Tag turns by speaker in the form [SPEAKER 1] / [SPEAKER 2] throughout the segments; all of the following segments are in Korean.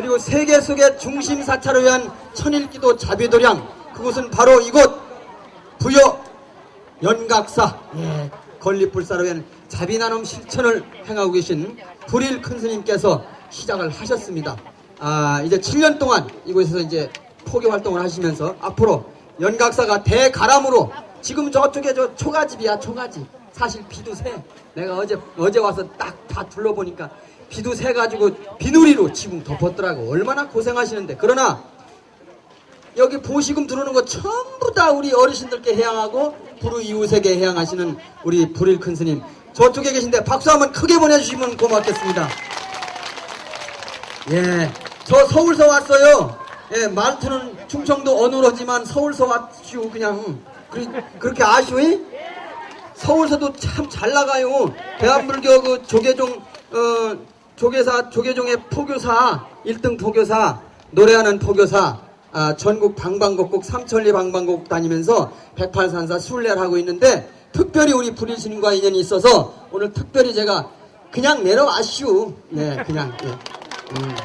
[SPEAKER 1] 그리고 세계 속의 중심 사찰을 위한 천일기도 자비도량 그곳은 바로 이곳 부여 연각사 예, 건립불사를 위한 자비나눔 실천을 행하고 계신 불일 큰 스님께서 시작을 하셨습니다. 아 이제 7년 동안 이곳에서 이제 포교 활동을 하시면서 앞으로 연각사가 대가람으로 지금 저쪽에 저 초가집이야 초가집. 사실 비도 새. 내가 어제 어제 와서 딱 다 둘러보니까 비도 새 가지고 비누리로 지금 덮었더라고 얼마나 고생하시는데 그러나 여기 보시금 들어오는 거 전부 다 우리 어르신들께 해양하고 부르 이웃에게 해양하시는 우리 불일 큰 스님 저쪽에 계신데 박수 한번 크게 보내주시면 고맙겠습니다. 예, 저 서울서 왔어요. 예, 말투는 충청도 어눌하지만 서울서 왔슈 그냥 그리, 그렇게 아쉬이? 서울서도 참 잘 나가요. 대한불교 그 조계종 어 조계사 조계종의 포교사 1등 포교사 노래하는 포교사 아, 전국 방방곡곡 삼천리 방방곡곡 다니면서 108산사 순례를 하고 있는데 특별히 우리 불일신과 인연이 있어서 오늘 특별히 제가 그냥 내려왔슈. 네, 그냥. 예. 음.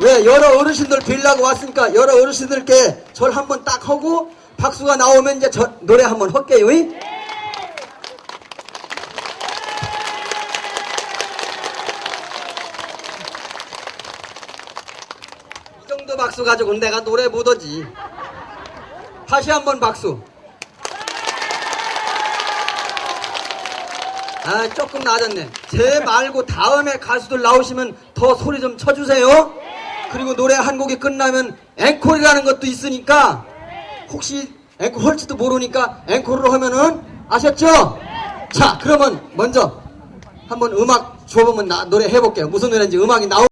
[SPEAKER 1] 왜 여러 어르신들 뵈려고 왔으니까 여러 어르신들께 절 한번 딱 하고 박수가 나오면 이제 저 노래 한번 할게요. 이? 이 정도 박수 가지고 내가 노래 못하지. 다시 한번 박수. 아 조금 낮았네. 제 말고 다음에 가수들 나오시면 더 소리 좀 쳐주세요. 그리고 노래 한 곡이 끝나면 앵콜이라는 것도 있으니까 혹시 앵콜 할지도 모르니까 앵콜로 하면은 아셨죠? 자 그러면 먼저 한번 음악 줘보면 나 노래 해볼게요. 무슨 노래인지 음악이 나오.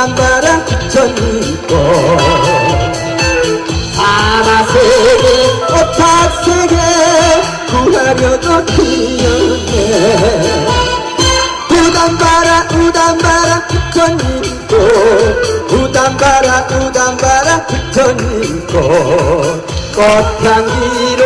[SPEAKER 1] 남바람 전이고. 아마세계 오탁세계 구하려도 틀렸네 우담바라 우담바라 전이고. 우담바라 우담바라 전이고. 꽃향기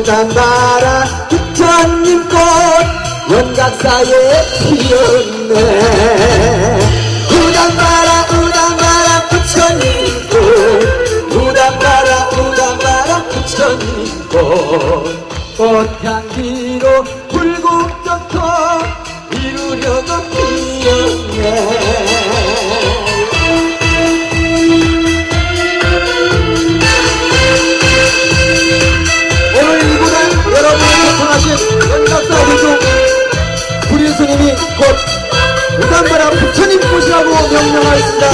[SPEAKER 1] 우단바라. 부처님 꽃 연각사에 피었네. 우단바라 우단바라 부처님 꽃. 우단바라 우단바라 부처님 꽃. 꽃향 연각사 대중 구린 스님이 곧 우단바라 부처님 꽃이라고 명명하였습니다.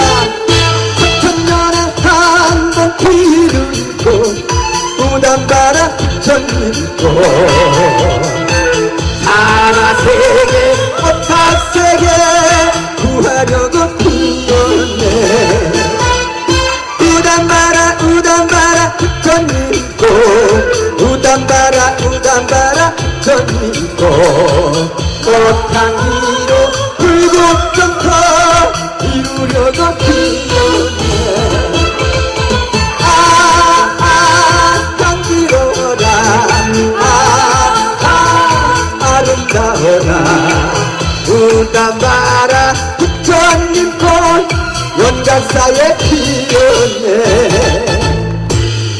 [SPEAKER 1] 천년에 한 번 피는 꽃 우단바라 부처님 꽃 하나 세계 오타세계 연각사에 피었네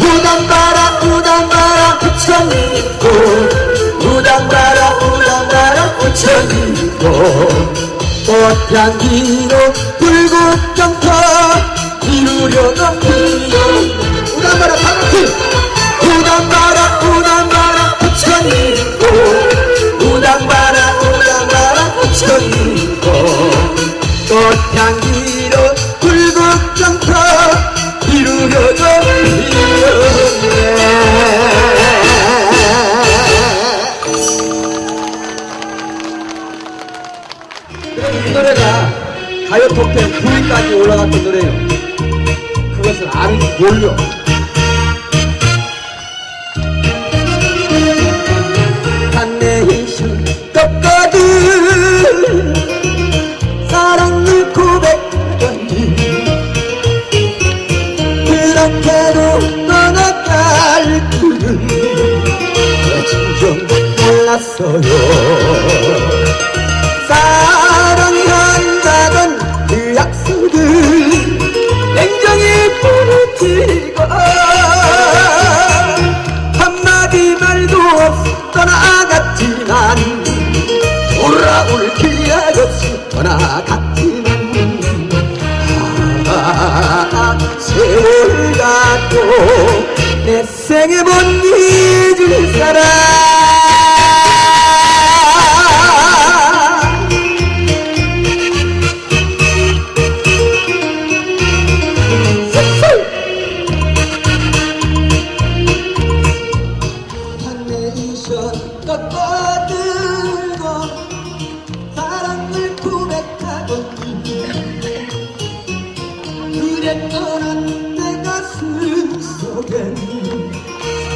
[SPEAKER 1] 우단바라 우단바라 부처님꽃 우단바라 우단바라 부처님꽃 꽃향기로 불국정터 이루려고 피었네 우단바라 우단바라. 우단바라 톱텐 9위까지 올라갔던 노래예요. 그것을 아는 몰려. 한내이신 떴거든 사랑을 고백하더니 그렇게도 떠나갈 줄은 진정 몰랐어요 떠나갔지만 돌아올 기약 없이 떠나갔지만 아, 세월 가도 내 생에 못 잊을 사람 그랬더란 내 가슴 속엔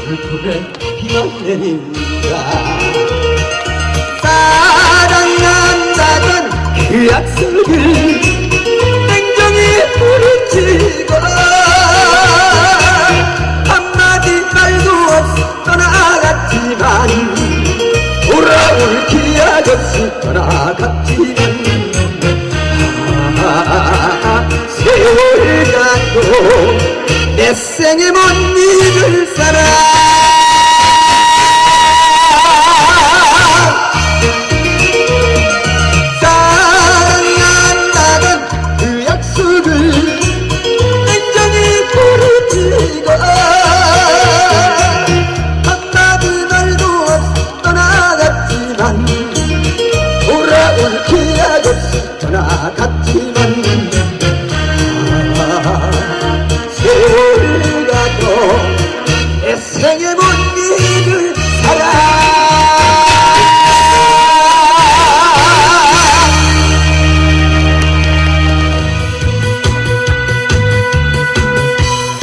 [SPEAKER 1] 슬픔의 비만 내린다. 사랑한다던 그 약속을 냉정히 부르치고 한마디 말도 없이 떠나갔지만 돌아올 기약 없이 떠나갔지 내 잊을 사람